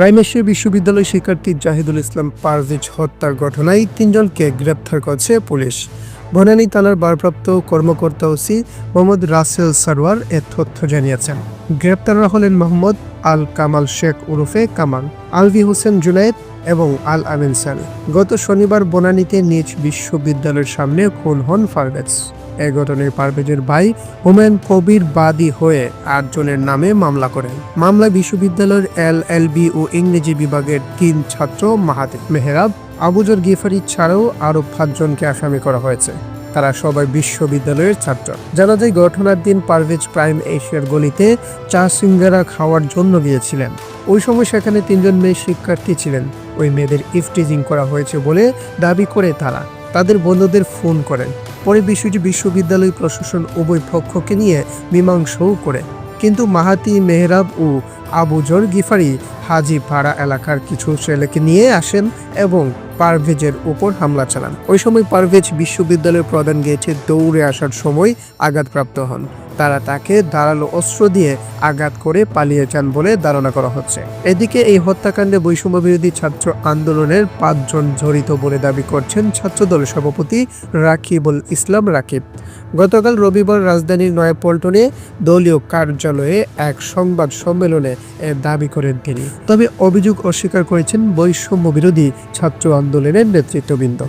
প্রাইমেশিয়া বিশ্ববিদ্যালয় শিক্ষার্থী জাহিদুল ইসলাম পারভেজ হত্যার ঘটনায় তিনজনকে গ্রেপ্তার করছে পুলিশ। বনানী থানার ভারপ্রাপ্ত কর্মকর্তা ওসি মোহাম্মদ রাসেল সারওয়ার এ তথ্য জানিয়েছেন। গ্রেপ্তাররা হলেন মোহাম্মদ আল কামাল শেখ ওরফে কামাল, আলভি হোসেন জুনায়েদ এবং আল আমিন সাল গত শনিবার বনানীতে নিজ বিশ্ববিদ্যালয়ের সামনে খুন হন পারভেজ। এ পারভেজের ভাই হুমায়ুন কবির বাদী হয়ে আটজনের নামে মামলা করেন। মামলায় বিশ্ববিদ্যালয়ের এল এল বি ও ইংরেজি বিভাগের তিন ছাত্র মাহাতি মেহরাব, আবুজর গিফারি ছাড়াও আরও পাঁচজনকে আসামি করা হয়েছে। তারা সবাই বিশ্ববিদ্যালয়ের ছাত্র। জানা যায়, ঘটনার দিন পারভেজ প্রাইম এশিয়ার গলিতে চা সিঙ্গারা খাওয়ার জন্য গিয়েছিলেন। ওই সময় সেখানে তিনজন মেয়ে শিক্ষার্থী ছিলেন। ওই মেয়েদের ইফটিজিং করা হয়েছে বলে দাবি করে তারা। তাদের বন্ধুদের ফোন করেন। পরে বিষয়টি বিশ্ববিদ্যালয় প্রশাসন উভয় পক্ষকে নিয়ে মীমাংসাও করে। কিন্তু মাহাতি মেহরাব ও আবুজর গিফারি হাজিপাড়া এলাকার কিছু ছেলেকে নিয়ে আসেন এবং পারভেজের উপর হামলা চালান। ওই সময় পারভেজ বিশ্ববিদ্যালয়ের প্রধান গেটে দৌড়ে আসার সময় আঘাতপ্রাপ্ত হন। তারা তাকে ধারালো অস্ত্র দিয়ে আঘাত করে পালিয়ে যান বলে ধারণা করা হচ্ছে। এদিকে এই হত্যাকাণ্ডে বৈষম্য বিরোধী ছাত্র আন্দোলনের পাঁচজন জড়িত বলে দাবি করছেন ছাত্রদল সভাপতি রাকিবুল ইসলাম রাকিব। গতকাল রবিবার রাজধানীর নয়াপল্টনে দলীয় কার্যালয়ে এক সংবাদ সম্মেলনে দাবি করেন তিনি। তবে অভিযোগ অস্বীকার করেছেন বৈষম্য বিরোধী ছাত্র আন্দোলনের নেতৃত্ববৃন্দ।